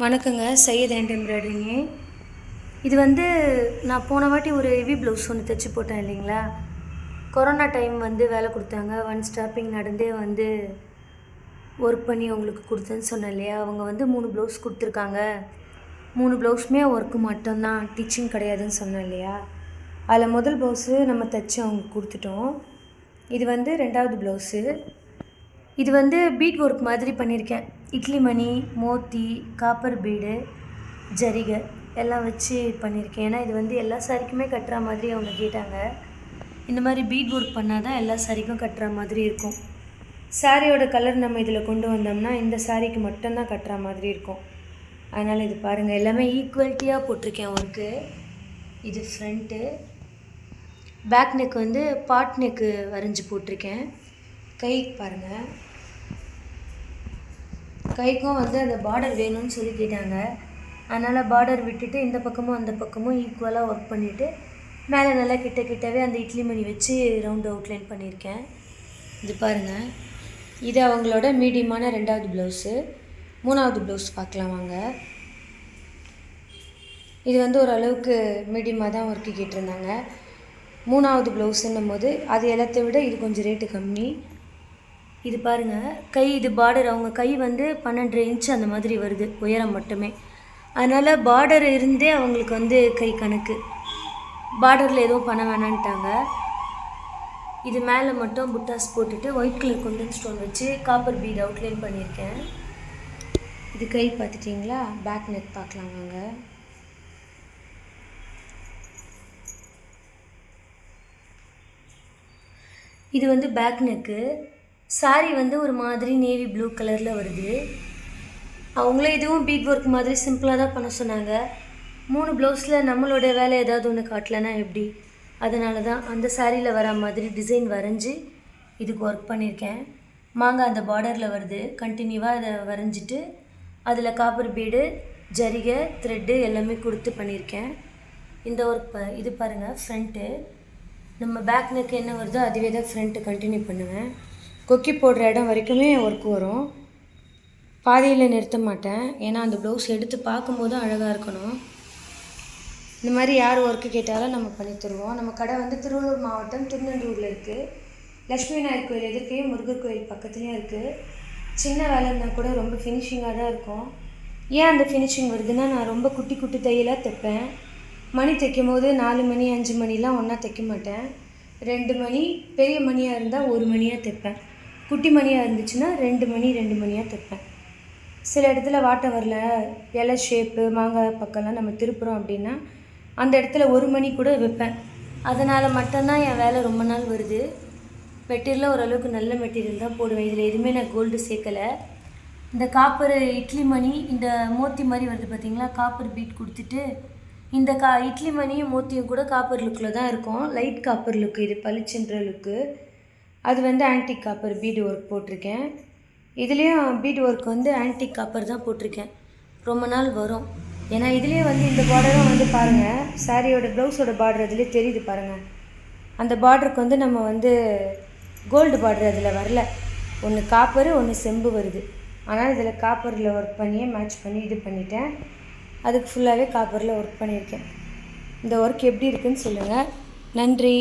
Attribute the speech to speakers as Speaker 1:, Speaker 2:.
Speaker 1: வணக்கங்க Syed hand embroidering இது வந்து நான் போன வாட்டி ஒரு ஹெவி ப்ளவுஸ் ஒன்று தைச்சி போட்டேன் இல்லைங்களா? கொரோனா டைம் வந்து வேலை கொடுத்தாங்க. ஒன் ஸ்டாப்பிங் நடந்தே வந்து ஒர்க் பண்ணி அவங்களுக்கு கொடுத்தேன்னு சொன்னேன் இல்லையா? அவங்க வந்து மூணு ப்ளவுஸ் கொடுத்துருக்காங்க. மூணு ப்ளவுஸுமே ஒர்க்கு மட்டும்தான் டீச்சிங் கிடையாதுன்னு சொன்னேன் இல்லையா? அதில் முதல் ப்ளவுஸு நம்ம தைச்சி அவங்க கொடுத்துட்டோம். இது வந்து ரெண்டாவது ப்ளவுஸு இது வந்து பீட் ஒர்க் மாதிரி பண்ணியிருக்கேன். இட்லி மணி மோத்தி காப்பர் பீடு ஜரிகை எல்லாம் வச்சு பண்ணியிருக்கேன். ஏன்னா இது வந்து எல்லா சாரிக்குமே கட்டுற மாதிரி அவங்க கேட்டாங்க. இந்த மாதிரி பீட் ஒர்க் பண்ணால் தான் எல்லா சாரிக்கும் கட்டுற மாதிரி இருக்கும். சாரியோட கலர் நம்ம இதில் கொண்டு வந்தோம்னா இந்த சாரிக்கு மட்டும்தான் கட்டுற மாதிரி இருக்கும். அதனால் இது பாருங்கள் எல்லாமே ஈக்குவலிட்டியாக போட்டிருக்கேன் ஒர்க்கு இது ஃப்ரண்ட்டு பேக் நெக் வந்து பாட் நெக்கு வரைஞ்சி போட்டிருக்கேன். கை பாருங்கள் கைக்கும் வந்து அந்த பார்டர் வேணும்னு சொல்லி கேட்டாங்க. அதனால் பார்டர் விட்டுட்டு இந்த பக்கமும் அந்த பக்கமும் ஈக்குவலாக ஒர்க் பண்ணிவிட்டு மேலே நல்லா கிட்ட கிட்டவே அந்த இட்லி மணி வச்சு ரவுண்ட் அவுட்லைன் பண்ணியிருக்கேன். இது பாருங்கள் இது அவங்களோட மீடியமான ரெண்டாவது ப்ளவுஸு மூணாவது ப்ளவுஸ் பார்க்கலாம் வாங்க. இது வந்து ஓரளவுக்கு மீடியமாக தான் ஒர்க்கு கேட்டிருந்தாங்க. மூணாவது ப்ளவுஸுன்னும் போது அது எல்லாத்தை விட இது கொஞ்சம் ரேட்டு கம்மி. இது பாருங்கள் கை இது பார்டர் அவங்க கை வந்து பன்னெண்டு இன்ச் அந்த மாதிரி வருது உயரம் மட்டுமே. அதனால் பார்டர் இருந்தே அவங்களுக்கு வந்து கை கணக்கு. பார்டரில் எதுவும் பண்ண வேணான்ட்டாங்க. இது மேலே மட்டும் புட்டாஸ் போட்டுட்டு ஒயிட் கலர் குண்டன் ஸ்டோன் வச்சு காப்பர் பீட் அவுட்லைன் பண்ணியிருக்கேன். இது கை பார்த்துட்டிங்களா? பேக் நெக் பார்க்கலாம் வாங்க இது வந்து பேக் நெக்கு சாரி வந்து ஒரு மாதிரி நேவி ப்ளூ கலரில் வருது. அவங்களும் இதுவும் பீட் ஒர்க் மாதிரி சிம்பிளாக தான் பண்ண சொன்னாங்க. மூணு ப்ளவுஸில் நம்மளோட வேலை ஏதாவது ஒன்று காட்டலைன்னா எப்படி? அதனால தான் அந்த சாரியில் வர மாதிரி டிசைன் வரைஞ்சி இதுக்கு ஒர்க் பண்ணியிருக்கேன். மாங்காய் அந்த பார்டரில் வருது. கண்டினியூவாக அதை வரைஞ்சிட்டு அதில் காப்பர் பீடு ஜரிகை த்ரெட்டு எல்லாமே கொடுத்து பண்ணியிருக்கேன். இந்த ஒர்க் ப இது பாருங்கள் ஃப்ரண்ட்டு நம்ம பேக் நெக் என்ன வருதோ அதுவே தான் ஃப்ரண்ட்டு கண்டினியூ பண்ணுவேன். கொக்கி போடுற இடம் வரைக்குமே ஒர்க் வரும். பாதியில் நிறுத்த மாட்டேன். ஏன்னா அந்த ப்ளவுஸ் எடுத்து பார்க்கும்போதும் அழகாக இருக்கணும். இந்த மாதிரி யார் ஒர்க்கு கேட்டாலும் நம்ம பண்ணி தருவோம். நம்ம கடை வந்து திருவள்ளூர் மாவட்டம் திருநெல்வேலியில் இருக்குது லக்ஷ்மி நாயர் கோயில் எதிர்க்கையும் முருகர் கோயில் பக்கத்துலேயும் இருக்குது சின்ன வேலைன்னா கூட ரொம்ப ஃபினிஷிங்காக தான் இருக்கும். ஏன் அந்த ஃபினிஷிங் வருதுன்னா நான் ரொம்ப குட்டி குட்டி தையலாக தைப்பேன். மணி தைக்கும் போது நாலு மணி அஞ்சு மணிலாம் ஒன்றா தைக்க மாட்டேன். ரெண்டு மணி பெரிய மணியாக இருந்தால் ஒரு மணியாக தைப்பேன். குட்டி மணியாக இருந்துச்சுன்னா ரெண்டு மணி ரெண்டு மணியாக தைப்பேன். சில இடத்துல வாட்டை வரல இலை ஷேப்பு மாங்காய் பக்கம்லாம் நம்ம திருப்புறோம் அப்படின்னா அந்த இடத்துல ஒரு மணி கூட வைப்பேன். அதனால் மட்டும்தான் என் வேலை ரொம்ப நாள் வருது. மெட்டீரியலாக ஓரளவுக்கு நல்ல மெட்டீரியல் தான் போடுவேன். இதில் எதுவுமே நான் கோல்டு சேர்க்கலை. இந்த காப்பர் இட்லி மணி இந்த மோத்தி மாதிரி வருது பார்த்தீங்களா காப்பர் பீட் கொடுத்துட்டு இந்த கா இட்லி மணியும் மோத்தியும் கூட காப்பர் லுக்கில் தான் இருக்கும். லைட் காப்பர் லுக்கு இது பளிச்சுன்ற லுக்கு அது வந்து ஆன்டிக் காப்பர் பீடு ஒர்க் போட்டிருக்கேன். இதுலேயும் பீட் ஒர்க் வந்து ஆன்டிக் காப்பர் தான் போட்டிருக்கேன். ரொம்ப நாள் வரும். ஏன்னா இதுலேயே வந்து இந்த பார்டரும் வந்து பாருங்கள் சாரியோட ப்ளவுஸோட பார்டர் அதிலே தெரியுது பாருங்கள் அந்த பார்டருக்கு வந்து நம்ம வந்து கோல்டு பார்டர் அதில் வரல. ஒன்று காப்பரு ஒன்று செம்பு வருது. ஆனால் இதில் காப்பரில் ஒர்க் பண்ணியே மேட்ச் பண்ணி இது பண்ணிட்டேன். அதுக்கு ஃபுல்லாகவே காப்பரில் ஒர்க் பண்ணியிருக்கேன். இந்த ஒர்க் எப்படி இருக்குதுன்னு சொல்லுங்கள் நன்றி.